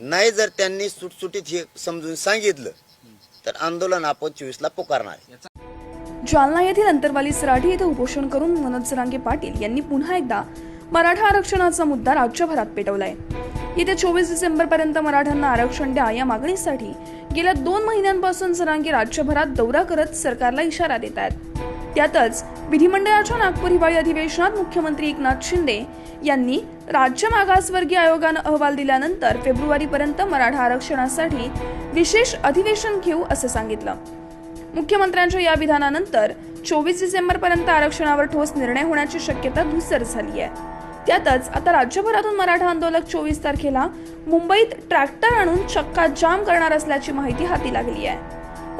नाही जर त्यांनी सुटसुटीत हे समजून सांगितलं तर आंदोलन आपण चोवीसला पुकारणार जालना येथील अंतरवाली सराठी येथे उपोषण करून मनोज सरांगे पाटील यांनी पुन्हा एकदा मराठा आरक्षणाचा मुद्दा राज्यभरात पेटवलाय. येत्या चोवीस डिसेंबर पर्यंत मराठ्यांना आरक्षण द्या या मागणीसाठी गेल्या दोन महिन्यांपासून सरांगी राज्यभरात दौरा करत सरकारला इशारा देत आहेत त्यातच विधिमंडळाच्या नागपूर हिवाळी अधिवेशनात मुख्यमंत्री एकनाथ शिंदे यांनी राज्य मागासवर्गीय आयोगानं अहवाल दिल्यानंतर फेब्रुवारीपर्यंत मराठा आरक्षणासाठी विशेष अधिवेशन घेऊ असं सांगितलं. मुख्यमंत्र्यांच्या या विधानानंतर चोवीस डिसेंबरपर्यंत आरक्षणावर ठोस निर्णय होण्याची शक्यता धुसर झाली आहे त्यातच आता राज्यभरातून मराठा आंदोलक चोवीस तारखेला मुंबईत ट्रॅक्टर आणून चक्का जाम करणार असल्याची माहिती हाती लागली आहे.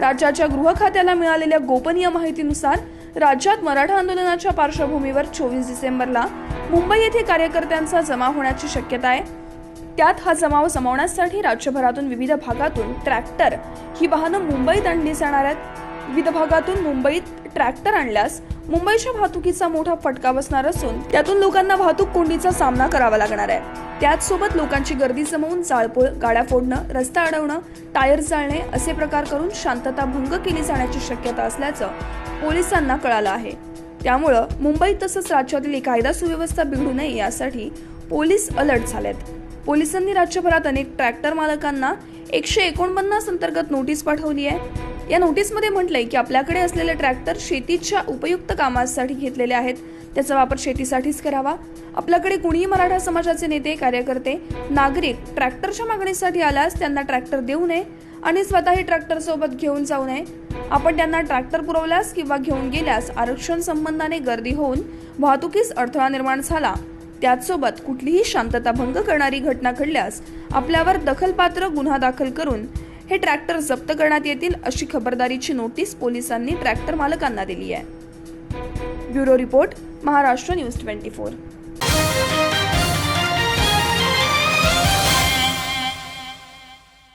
राज्याच्या गृह खात्याला मिळालेल्या गोपनीय माहितीनुसार राज्यात मराठा आंदोलनाच्या पार्श्वभूमीवर चोवीस डिसेंबरला मुंबई येथे कार्यकर्त्यांचा जमा होण्याची शक्यता आहे. त्यात हा जमाव जमवण्यासाठी राज्यभरातून विविध भागातून ट्रॅक्टर ही वाहनं मुंबईत आणली जाणार आहेत. विविध भागातून मुंबईत ट्रॅक्टर आणल्यास मुंबईच्या वाहतुकीचा मोठा फटका बसणार असून त्यातून लोकांना वाहतूक कोंडीचा सामना करावा लागणार आहे. त्याचसोबत लोकांची गर्दी जमवून जाळपोळ गाड्या फोडणं रस्ता अडवणं टायर जाळणे असे प्रकार करून शांतता भंग केली जाण्याची शक्यता असल्याचं पोलिसांना कळालं आहे. त्यामुळं मुंबईत तसंच राज्यातील कायदा सुव्यवस्था बिघडू नये यासाठी पोलीस अलर्ट झालेत. पोलिसांनी राज्यभरात अनेक ट्रॅक्टर मालकांना एकशे एकोणपन्नास अंतर्गत नोटीस पाठवली आहे. या नोटीसमध्ये म्हटलंय की आपल्याकडे असलेले ट्रॅक्टर शेतीच्या उपयुक्त कामासाठी घेतलेले आहेत. त्याचा वापर शेतीसाठीच करावा. आपल्याकडे कुणीही मराठा समाजाचे नेते कार्यकर्ते नागरिक ट्रॅक्टरच्या मागणीसाठी आल्यास त्यांना ट्रॅक्टर देऊ नये आणि स्वतःही ट्रॅक्टर सोबत घेऊन जाऊ नये. आपण त्यांना ट्रॅक्टर पुरवल्यास किंवा घेऊन गेल्यास आरक्षण संबंधाने गर्दी होऊन वाहतुकीस अडथळा निर्माण झाला. त्याचसोबत कुठलीही शांतता भंग करणारी घटना घडल्यास आपल्यावर दखलपात्र गुन्हा दाखल करून हे ट्रॅक्टर जप्त करण्यात येतील अशी खबरदारीची नोटीस पोलिसांनी ट्रॅक्टर मालकांना दिली आहे. Bureau report Maharashtra news twenty four.